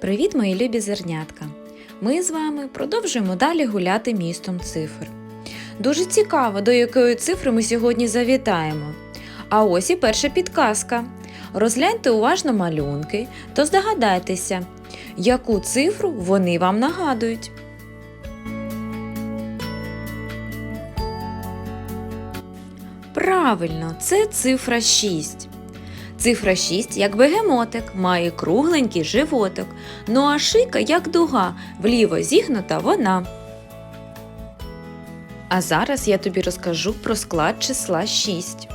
Привіт, мої любі зернятка! Ми з вами продовжуємо далі гуляти містом цифр. Дуже цікаво, до якої цифри ми сьогодні завітаємо. А ось і перша підказка. Розгляньте уважно малюнки та здогадайтеся, яку цифру вони вам нагадують. Правильно, це цифра 6. Цифра 6, як бегемотик, має кругленький животик, ну а шийка, як дуга, вліво зігнута вона. А зараз я тобі розкажу про склад числа 6.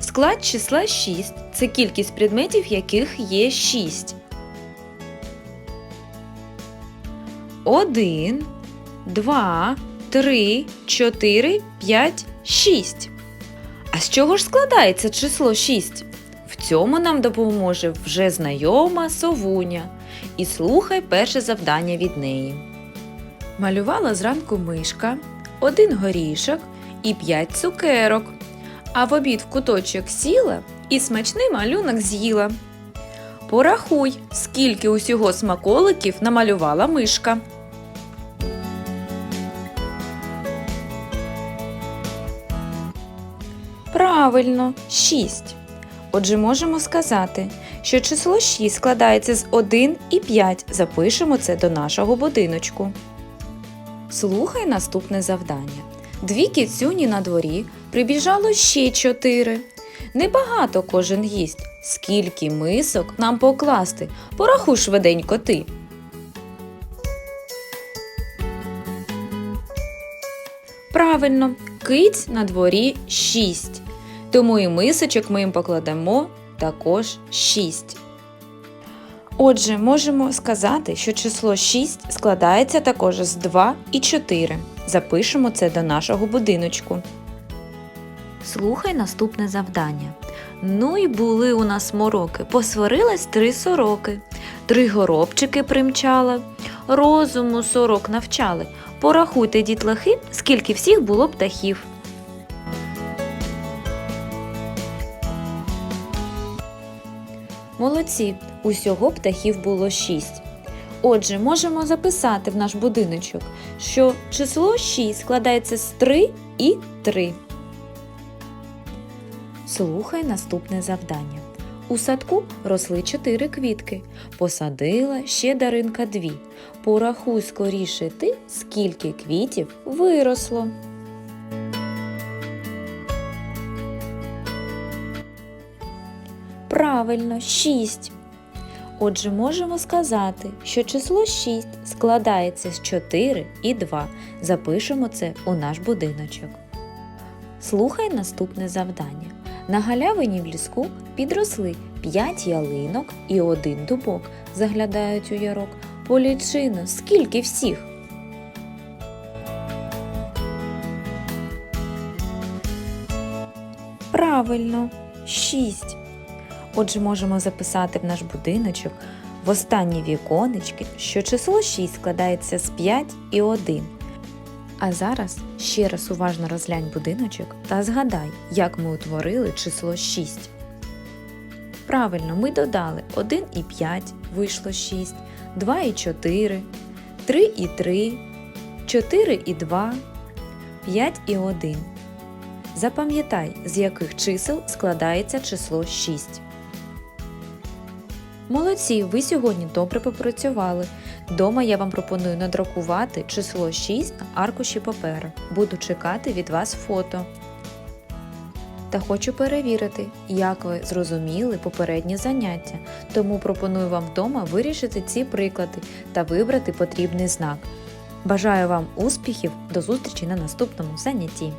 Склад числа 6 це кількість предметів, яких є 6. 1, 2, 3, 4, 5, 6. А з чого ж складається число 6? В цьому нам допоможе вже знайома совуня. І слухай перше завдання від неї. Малювала зранку мишка, один горішок і п'ять цукерок. А в обід в куточок сіла і смачний малюнок з'їла. Порахуй, скільки усього смаколиків намалювала мишка. Правильно, 6. Отже, можемо сказати, що число 6 складається з 1 і 5. Запишемо це до нашого будиночку. Слухай наступне завдання. Дві кіцюні на дворі прибіжало ще чотири. Небагато кожен їсть. Скільки мисок нам покласти? Порахуй швиденько ти. Правильно, киць на дворі 6. Тому і мисочок ми їм покладемо також 6. Отже, можемо сказати, що число 6 складається також з 2 і 4. Запишемо це до нашого будиночку. Слухай наступне завдання. Ну і були у нас мороки. Посварилась три сороки. Три горобчики примчали. Розуму сорок навчали. Порахуйте, дітлахи, скільки всіх було птахів. Молодці, усього птахів було шість. Отже, можемо записати в наш будиночок, що число 6 складається з 3 і 3. Слухай наступне завдання. У садку росли чотири квітки. Посадила ще даринка дві. Порахуй скоріше ти, скільки квітів виросло. Правильно, 6. Отже, можемо сказати, що число 6 складається з 4 і 2. Запишемо це у наш будиночок. Слухай наступне завдання. На галявині в ліску підросли 5 ялинок і один дубок. Заглядають у ярок. Полічино, скільки всіх? Правильно, 6. Отже, можемо записати в наш будиночок в останні віконечки, що число 6 складається з 5 і 1. А зараз ще раз уважно розглянь будиночок та згадай, як ми утворили число 6. Правильно, ми додали 1 і 5 вийшло 6, 2 і 4, 3 і 3, 4 і 2, 5 і 1. Запам'ятай, з яких чисел складається число 6. Молодці, ви сьогодні добре попрацювали. Дома я вам пропоную надрукувати число 6 на аркуші паперу. Буду чекати від вас фото. Та хочу перевірити, як ви зрозуміли попереднє заняття, тому пропоную вам вдома вирішити ці приклади та вибрати потрібний знак. Бажаю вам успіхів, до зустрічі на наступному занятті!